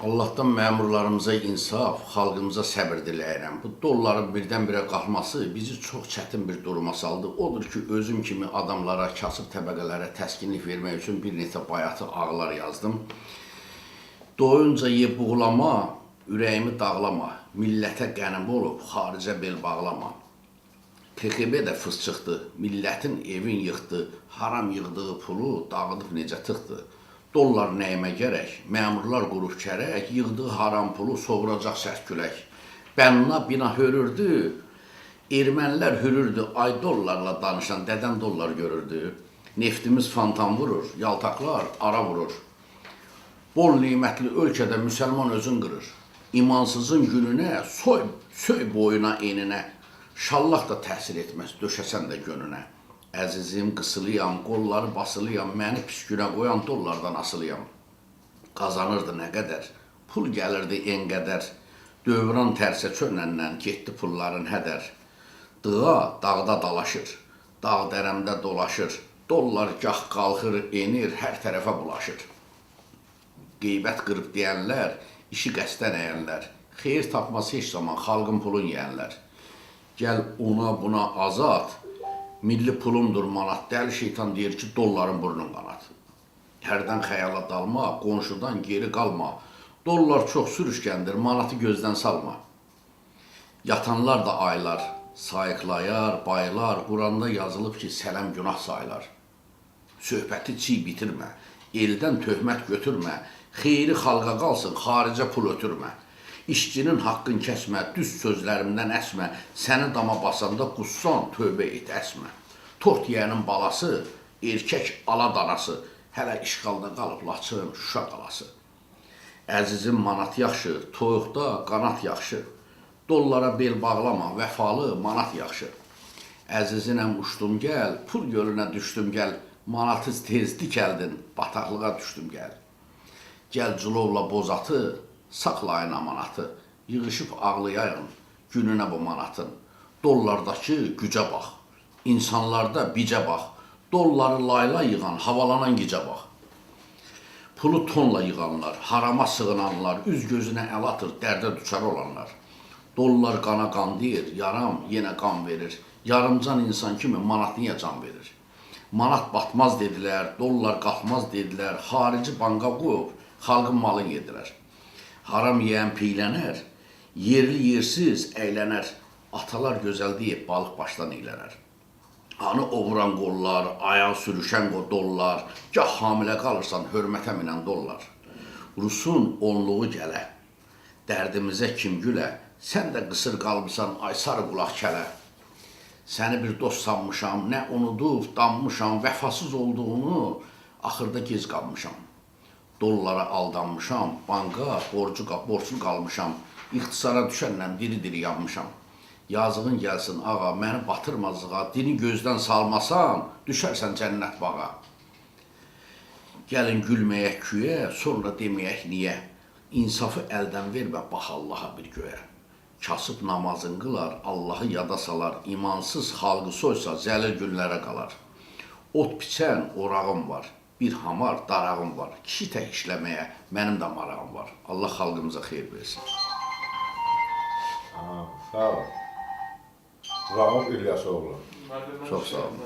Allahdan məmurlarımıza insaf, xalqımıza səbr diləyirəm. Bu dolların birdən-birə qalxması bizi çox çətin bir duruma saldı. Odur ki, özüm kimi adamlara, kasıb təbəqələrə təskinlik vermək üçün bir neçə bayatı ağlar yazdım. Doyunca ye buğlama, ürəyimi dağlama. Millətə qənim olub, xaricə bel bağlama. KGB də fısçıqdı, millətin evin yıxdı, haram yığdığı pulu dağıdıb necə tıxdı. Dollar nəyimə gərək, məmurlar qurub kərək, yığdığı haram pulu sovuracaq səs külək. Bənna bina hörürdü, ermənilər hürürdü, ay dollarla danışan dədən dollar görürdü. Neftimiz fantan vurur, yaltaqlar ara vurur. Bol nimətli ölkədə müsəlman özün qırır. İmansızın gününə, soy, söy boyuna eninə. Şallaq da təsir etməz, döşəsən də gönünə. Əzizim, qısılıyam, qolları basılıyam, məni pis günə qoyan dollardan asılıyam. Qazanırdı nə qədər, pul gəlirdi en qədər. Dövran tərsə çönəndən getdi pulların hədər. Dığa dağda dalaşır, dağ dərəmdə dolaşır. Dollar gah qalxır, enir, hər tərəfə bulaşır. Qeybət qırıb deyənlər, işi qəsdən əyənlər, xeyir tapması heç zaman xalqın pulun yeyənlər. Gəl ona buna azad, milli pulumdur manat, dəli şeytan deyir ki, dolların burnun qanat. Hərdən xəyala dalma, qonşudan geri qalma. Dollar çox sürüşkəndir, manatı gözdən salma. Yatanlar da aylar, sayıqlayar, baylar, Quranda yazılıb ki, sələm günah saylar. Söhbəti çiy bitirmə, eldən töhmət götürmə, xeyri xalqa qalsın, xaricə pul ötürmə. İşçinin haqqın kəsmə, düz sözlərimdən əsmə, səni dama basanda qussan, tövbə et, əsmə. Tort yeyənin balası, erkək ala danası, hələ işğalda qalıb Laçın, Şuşa qalası. Əzizim manat yaxşı, toyuqda qanat yaxşı. Dollara bel bağlama, vəfalı manat yaxşı. Əzizinəm uçdum gəl, pul gölünə düşdüm gəl, manatı tez dikəldin, bataqlığa düşdüm gəl. Gəl cilovla bozatı, saxlayın amanatı, yığışıb ağlayayın gününə bu manatın. Dollardakı gücə bax, insanlarda bicə bax, dolları layla yığan, havalanan gicə bax. Pulu tonla yığanlar, harama sığınanlar, üz gözünə əl atır, dərdə düçar olanlar. Dollar qana qan deyir, yaram yenə qan verir. Yarımcan insan kimi manat niyə can verir? Manat batmaz dedilər, dollar qalxmaz dedilər, xarici banka qoyub xalqın malını yedirər. Haram yeyən piylənər, yerli yersiz əylənər. Atalar gözəl deyib balıq başdan eylənər. Hanı ovuran qollar, ayaq sürüşən dollar, gah hamilə qalırsan hörmətə minən dollar. Rusun onluğu gələ, dərdimizə kim gülə, sən də qısır qalmısan ay sarı qulaq kələ. Səni bir dost sanmışam, nə unudub danmışam, vəfasız olduğunu axırda gec qalmışam. Dollara aldanmışam, banka borcu borclu qalmışam. İxtisara düşəndən diri-diri yanmışam. Yazığın gəlsin ağa, məni batırma zığa, dini gözdən salmasan, düşərsən cənnət bağa. Gəlin gülməyək küyə, sonra deməyək niyə. İnsafı əldən vermə, bax Allaha bir göyə. Kasıb namazın qılar, Allahı yada salar, imansız xalqı soysa zəlil günlərə qalar. Ot biçən orağım var, bir hamar darağım var. Kişi tək işləməyə mənim də marağım var. Allah xalqımıza xeyir versin. Aa, sağ ol. Rauf İlyasoğlu. Çox sağ olun.